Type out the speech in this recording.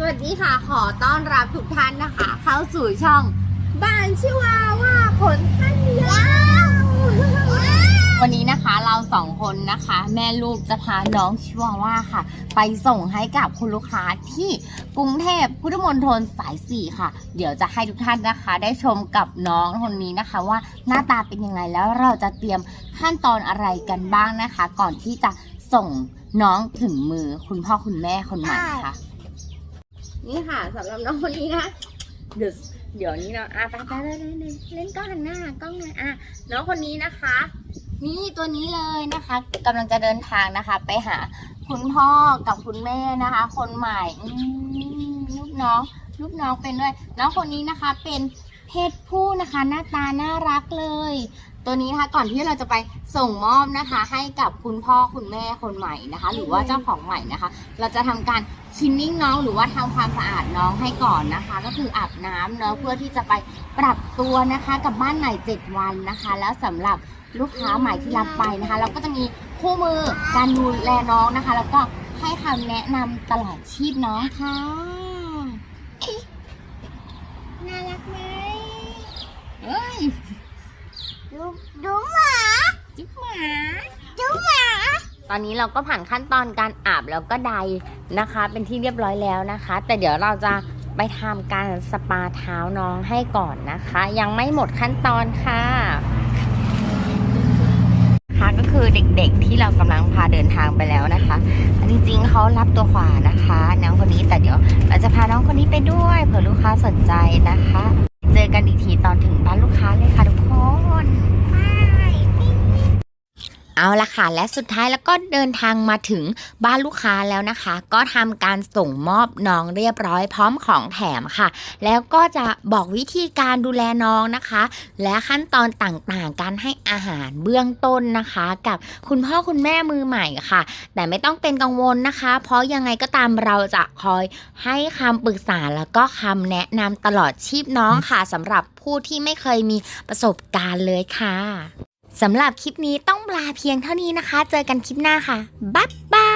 สวัสดีค่ะ ขอต้อนรับทุกท่านนะคะ เข้าสู่ช่องบ้านชื่อว่าว่าขนสั้นยาววันนี้นะคะเราสองคนนะคะ แม่ลูกจะพาน้องชิวาว่าค่ะ ไปส่งให้กับคุณลูกค้าที่กรุงเทพพุทธมณฑลสายสี่ค่ะ เดี๋ยวจะให้ทุกท่านนะคะ ได้ชมกับน้องคนนี้นะคะ ว่าหน้าตาเป็นยังไงแล้วเราจะเตรียมขั้นตอนอะไรกันบ้างนะคะ ก่อนที่จะส่งน้องถึงมือคุณพ่อคุณแม่คนใหม่ค่ะ นี่ค่ะสำหรับน้องคนนี้นะเดี๋ยวเดี๋ยวนี้เนาะอะไปไปเลยเลยเลยเล่นกล้องหันหน้ากล้องเลยอะน้องคนนี้นะคะ นี่ตัวนี้เลยนะคะกำลังจะเดินทางนะคะ ไปหาคุณพ่อกับคุณแม่นะคะ คนใหม่ลูกน้องลูกน้องเป็นด้วย น้องคนนี้นะคะเป็น เพศผู้นะคะหน้าตาน่ารักเลย ตัวนี้นะคะก่อนที่เราจะไปส่งมอบนะคะ ให้กับคุณพ่อคุณแม่คนใหม่นะคะ หรือว่าเจ้าของใหม่นะคะ เราจะทำการคินนิ่งน้องหรือว่าทำความสะอาดน้องให้ก่อนนะคะ ก็คืออาบน้ำเนาะเพื่อที่จะไปปรับตัวนะคะ กับบ้านใหม่7วันนะคะ แล้วสำหรับลูกค้าใหม่ที่รับไปนะคะ เราก็จะมีคู่มือการดูแลน้องนะคะ แล้วก็ให้คำแนะนำตลอดชีพน้องค่ะ น่ารักไหม เอ้ยดูดูหมาจิ๊บหมาดูหมาตอนนี้เราก็ผ่านขั้นตอนการอาบแล้วก็ไดนะคะ เป็นที่เรียบร้อยแล้วนะคะ แต่เดี๋ยวเราจะไปทำการสปาเท้าน้องให้ก่อนนะคะ ยังไม่หมดขั้นตอนค่ะค่ะก็คือเด็กๆที่เรากำลังพาเดินทางไปแล้วนะคะอันจริงๆเขารับตัวขวานะคะน้องคนนี้แต่เดี๋ยวเราจะพาน้องคนนี้ไปด้วยเผื่อลูกค้าสนใจนะคะ เจอกันอีกทีตอนถึงบ้านลูกค้าเลยค่ะทุกคน เอาละค่ะ และสุดท้ายแล้วก็เดินทางมาถึงบ้านลูกค้าแล้วนะคะ ก็ทำการส่งมอบน้องเรียบร้อยพร้อมของแถมค่ะ แล้วก็จะบอกวิธีการดูแลน้องนะคะ และขั้นตอนต่างๆ การให้อาหารเบื้องต้นนะคะ กับคุณพ่อคุณแม่มือใหม่ค่ะ แต่ไม่ต้องเป็นกังวลนะคะ เพราะยังไงก็ตามเราจะคอยให้คำปรึกษาแล้วก็คำแนะนำตลอดชีพน้องค่ะสำหรับผู้ที่ไม่เคยมีประสบการณ์เลยค่ะ สำหรับคลิปนี้ต้องลาเพียงเท่านี้นะคะ เจอกันคลิปหน้าค่ะ บ๊ายบาย